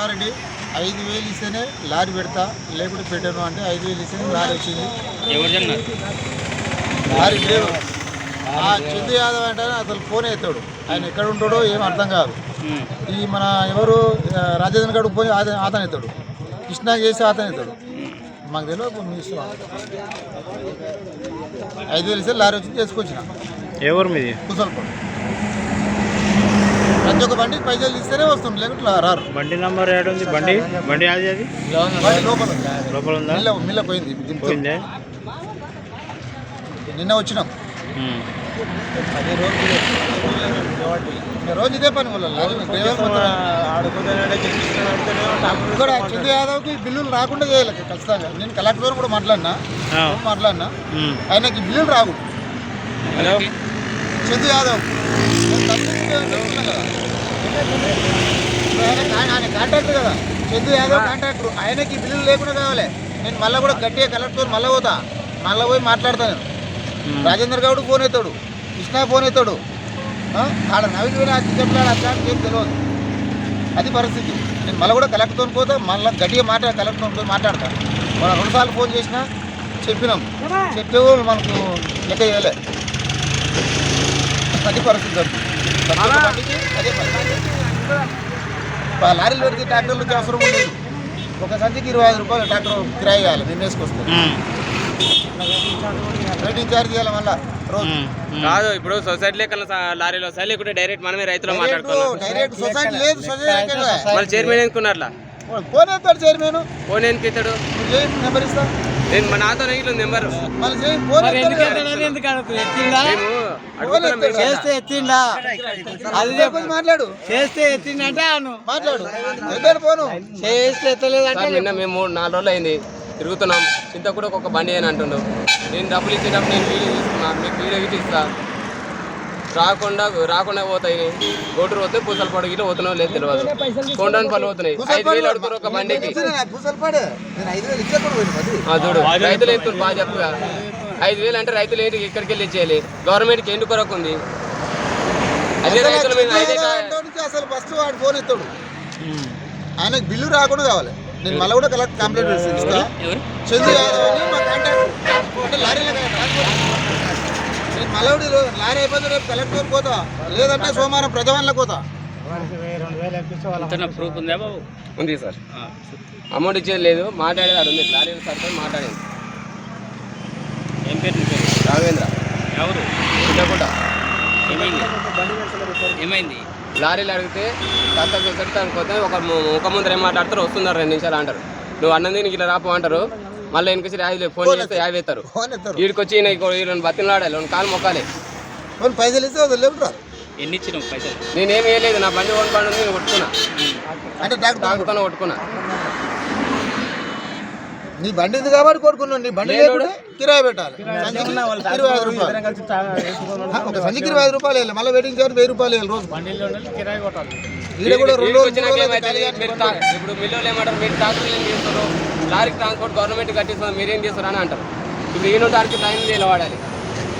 మల్లారెడ్డి ఐదు వేలు ఇస్తేనే లారీ పెడతా లేకుంటే పెట్టాను అంటే ఐదు వేలు ఇస్తేనే లారీ వచ్చింది. లారీ డ్రైవర్ ఆ చందు యాదవ్ అంటే అసలు ఫోన్ ఎత్తాడు. ఆయన ఎక్కడ ఉంటాడో ఏం అర్థం కాదు. ఈ మన ఎవరు రాజేంద్ర గడు పోయి అతను అతను ఎత్తాడు. కృష్ణ చేసి అతను ఎత్తాడు. మాకు తెలియదు మీ ఇష్టం. ఐదు వేలు ఇస్తే లారీ వచ్చి తీసుకొచ్చిన ఎవరు మీది? కుసల్పడు ప్రతి ఒక్క బండికి పైసలు ఇస్తేనే వస్తుంది లేకుంటే రారు. బండి నంబర్ ఏడు ఉంది. బండి? బండి అది అది? బండి లోపల ఉంది. లోపల ఉందా? మిల్ల మిల్ల పోయింది. పోయిందే? నిన్న వచ్చినాం. ఉమ్. ఇంకా రోజు ఇదే పని వల్ల డ్రైవర్ ఇక్కడ యాదవ్కి బిల్లులు రాకుండా చేయాలి ఖచ్చితంగా. నేను కలెక్టర్ కూడా మాట్లాడినా. ఆ. మాట్లాడినా. ఉమ్. ఆయనకి బిల్లులు రావు. హలో? చందు యాదవ్. నేను కదా. ఆయన కాంట్రాక్టర్ కదా చందు యాదవ్ కాంట్రాక్టర్ ఆయనకి బిల్లులు లేకుండా కావాలి నేను మళ్ళీ కూడా గట్టిగా కలెక్టర్ మళ్ళీ పోతా మళ్ళీ పోయి మాట్లాడతాను. రాజేంద్ర గౌడ్ ఫోన్ ఎత్తాడు. కృష్ణ ఫోన్ ఆ? ఆడ నవీన్ అది చెప్పాడు అట్లా ఏం తెలియదు అది పరిస్థితి. నేను మళ్ళీ కూడా కలెక్టర్తో పోతా మళ్ళీ గట్టిగా మాట్లాడ కలెక్టర్తో మాట్లాడతా. మనం రెండుసార్లు ఫోన్ చేసినా చెప్పినాం. చెప్పే వాళ్ళు మనకు లెక్క చేయలే. అది పరిస్థితి. అదే లారీలు పెడితే ట్రాక్టర్లకి అవసరం లేదు. ఒక సంచికి ఇరవై ఐదు రూపాయలు ట్రాక్టర్ కిరాయి. వెయిటింగ్ ఛార్జ్ చేయాలి మళ్ళీ రోజు. కాదు ఇప్పుడు సొసైటీ లెక్కన లారీలో వస్తాయి లేకుంటే డైరెక్ట్ మనమే రైతులు మాట్లాడుకోవాలి. డైరెక్ట్ సొసైటీ లేదు సొసైటీ చైర్మన్ ఎందుకున్నారులా? ఫోన్ ఎత్తాడు చైర్మన్. ఫోన్ ఎందుకు ఇస్తాడు నెంబర్ ఇస్తా. నేను మా నాతో ఇట్లా నెంబర్. ఎత్తాడు. చేస్తే ఎత్తిండా? అది లేకపోతే మాట్లాడు. చేస్తే ఎత్తిండంటే అను. మాట్లాడు. ఎత్తాడు ఫోను. చేస్తే ఎత్తలేదంటే నిన్న మేము మూడు నాలుగు రోజులు అయింది. తిరుగుతున్నాం. చింత కూడా ఒక బండి అని అంటుండు. నేను డబ్బులు ఇచ్చేటప్పుడు నేను వీడియో తీసుకున్నా మీకు వీడియో ఇచ్చి ఇస్తా. రాకుండా రాకుండా పోతాయి. గోటూరు పోతే పూసలు పడు ఇట్లా పోతున్నావు లేదు తెలియదు. కొండని పళ్ళు పోతున్నాయి. ఐదు వేలు అడుగుతారు ఒక బండికి. పూసలపాడే. చూడు రైతులు ఎత్తులు బాగా చెప్పుగా ఐదు వేలు అంటే రైతులు ఏంటి ఇక్కడికి వెళ్ళి ఇచ్చేయాలి? గవర్నమెంట్కి ఎందుకు కొరకు ఉంది? అదే రైతుల మీద అసలు ఫస్ట్ వాడు ఫోన్ ఎత్తాడు. ఆయనకు బిల్లు రాకుండా కావాలి. నేను మళ్ళీ కూడా కలెక్ట్ కంప్లైంట్ చేసి ఇస్తా చంద్ర యాదవ్ అని మా కాంటాక్ట్ అంటే లారీలో ట్రాన్స్పోర్ట్ ఈరోజు లారీ అయిపోతే రేపు కలెక్టర్ పోతా లేదంటే సోమవారం ప్రజావాళ్ళకి పోతా ప్రూఫ్ ఉందా బాబు ఉంది సార్ అమౌంట్ ఇచ్చేది లేదు మాట్లాడేది అది ఉంది లారీ సార్ మాట్లాడేది ఏం పేరు రాఘవేంద్ర ఎవరు చిన్నగుంట ఏమైంది లారీలు అడిగితే తత్త సొసైటీ అనుకోతే ఒక ముఖ ముందర ఏం మాట్లాడతారు వస్తున్నారు రెండు నిమిషాలు అంటారు నువ్వు అన్నది నీకు ఇలా రాపు అంటారు మళ్ళీ వెనకొచ్చి యాభై ఫోన్ చేస్తే యాభై ఎత్తారు. ఫోన్ ఎత్తారు. వీడికి వచ్చి వీళ్ళని బతిలాడాలి రెండు కాలు మొక్కాలి. పైసలు ఇస్తే వదిలేపురా ఎన్ని ఇచ్చినావు పైసలు? నేనేం వేయలేదు నా బండి ఓన్ బండి నేను కొట్టుకున్నా. అంటే డాక్టర్ కొట్టుకున్నా. నీ బండి ఉంది కాబట్టి కొడుకున్నాను నీ బండి లేకుంటే కిరాయి పెట్టాలి. సంచికి ఇరవై ఐదు రూపాయలు. ఆ, ఒక సంచికి ఇరవై ఐదు రూపాయలు వేయాలి. మళ్ళీ వెయిటింగ్ చార్జ్ వెయ్యి రూపాయలు వేయాలి రోజు. ఈడ కూడా రెండు ఇప్పుడు మిల్లు ఏమంటారు మీరు ఏం చేస్తారు లారీకి ట్రాన్స్పోర్ట్ గవర్నమెంట్ కట్టిస్తారు మీరేం చేస్తారు అని అంటారు. ఇప్పుడు ఈయన దానికి టైం నిలబడాలి.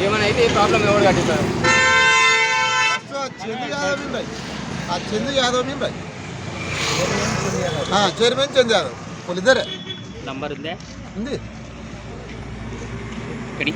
ఏమైనా అయితే ఈ ప్రాబ్లం ఎవరు కట్టిస్తారు చందు యాదవ్ చైర్మన్ చందు యాదవ్. వాళ్ళిద్దరే నంబర్ ఉందా ఉంది ఇక్కడి